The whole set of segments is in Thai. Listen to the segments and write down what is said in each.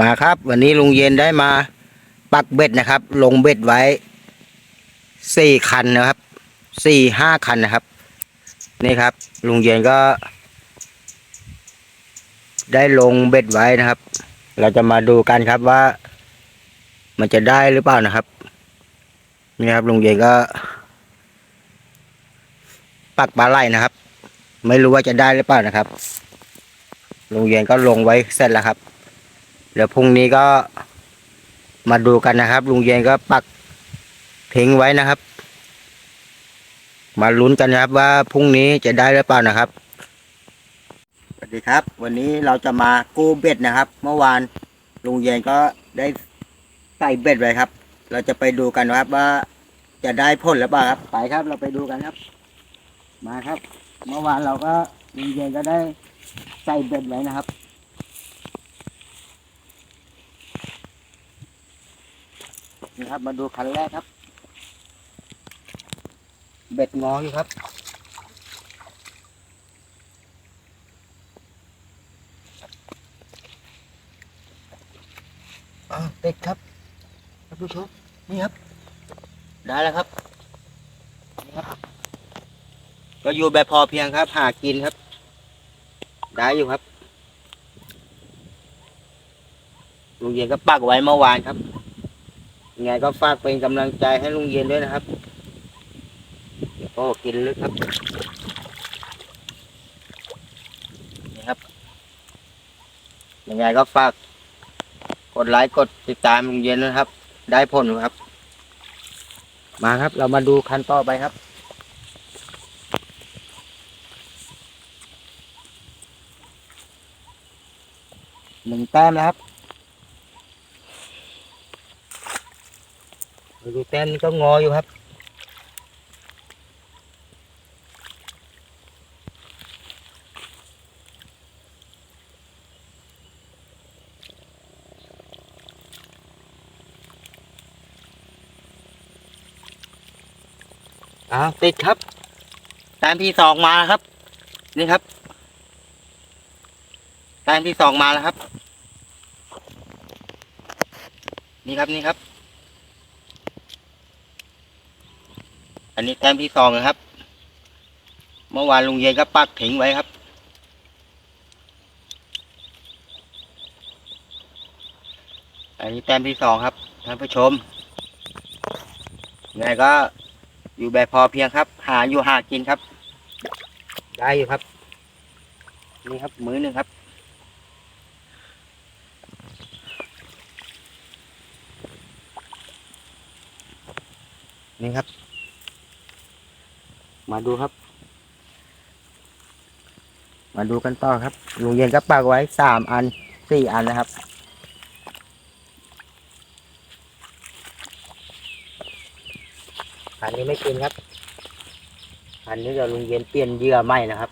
มาครับ วันนี้ลุงเย็นได้มาปักเบ็ดนะครับ ลงเบ็ดไว้สี่คันนะครับสี่ห้าคันนะครับ นี่ครับ ลุงเย็นก็ ได้ลงเบ็ดไว้นะครับ เราจะมาดูกันครับว่า มันจะได้หรือเปล่านะครับ นี่ครับลุงเย็นก็ ปักปลาไหลนะครับ ไม่รู้ว่าจะได้หรือเปล่านะครับลุงเย็นก็ลงไว้เสร็จแล้วครับ เดี๋ยวพรุ่งนี้ก็มาดูกันนะครับ ลุงเย็นก็ปักทิ้งไว้นะครับ มาลุ้นกันนะครับว่าพรุ่งนี้จะได้หรือเปล่านะครับสวัสดีครับ วันนี้เราจะมากู้เบ็ดนะครับ เมื่อวานลุงเย็นก็ได้ใส่เบ็ดไว้ครับ เราจะไปดูกันนะครับว่าจะได้ผลหรือเปล่าครับ ไปครับเราไปดูกันครับ มาครับ เมื่อวานเราก็ลุงเย็นก็ได้ใส่เบ็ดไว้นะครับ ครับ มาดูคันแรกครับ เบ็ดงออยู่ครับอ้าเป็ดครับท่านผู้ชมนี่ครับ ได้แล้วครับนี่ครับ ก็อยู่แบบพอเพียงครับ หากินครับ ได้อยู่ครับลุงเย็นก็ปักไว้เมื่อวานครับ ยังไงก็ฝากเป็นกำลังใจให้ลุงเย็นด้วยนะครับเดี๋ยวก็กินลึกครับนี่ครับยังไงก็ฝาก กดไลค์กดติดตามลุงเย็นด้วยนะครับ ได้ผลครับ มาครับ เรามาดูคันต่อไปครับหนึ่งแต้มนะครับ ดูแต้นก็งออยู่ครับอ้าวติดครับแต้มที่สองมาแล้วครับ นี่ครับแต้มที่สองมาแล้วครับ นี่ครับนี่ครับ อันนี้แต้มที่สองนะครับ เมื่อวานลุงเย็นก็ปักถิงไว้ครับ อันนี้แต้มที่สองครับท่านผู้ชมยังไงก็อยู่แบบพอเพียงครับ หาอยู่หากินครับ ได้อยู่ครับ นี่ครับมือหนึ่งครับนี่ครับ มาดูครับ มาดูกันต่อครับลุงเย็นก็ปักไว้สามอันสี่อันนะครับ อันนี้ไม่กินครับ อันนี้เดี๋ยวลุงเย็นเปลี่ยนเหยื่อใหม่นะครับ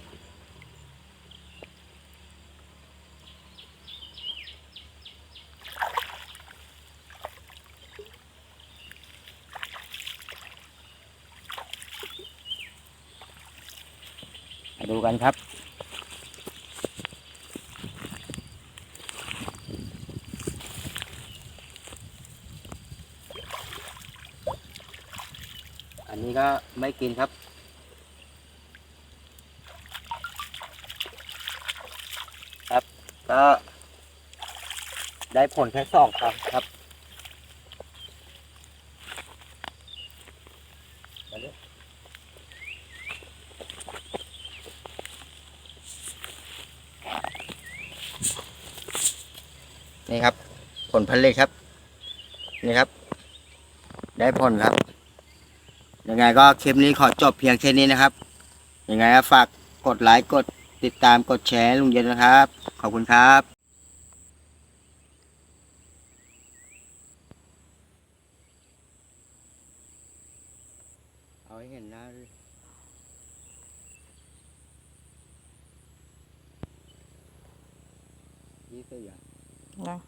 มาดูกันครับอันนี้ก็ไม่กินครับ ครับก็ ได้ผลแค่สองครั้งครับมาเลย นี่ครับ ผลผลิตครับ นี่ครับ ได้ผลครับ ยังไงก็คลิปนี้ขอจบเพียงแค่นี้นะครับ ยังไงก็ฝากกดไลค์กดติดตามกดแชร์ลุงเย็นนะครับ ขอบคุณครับเอาให้เห็นหน้ายี่สิบอะน Yeah.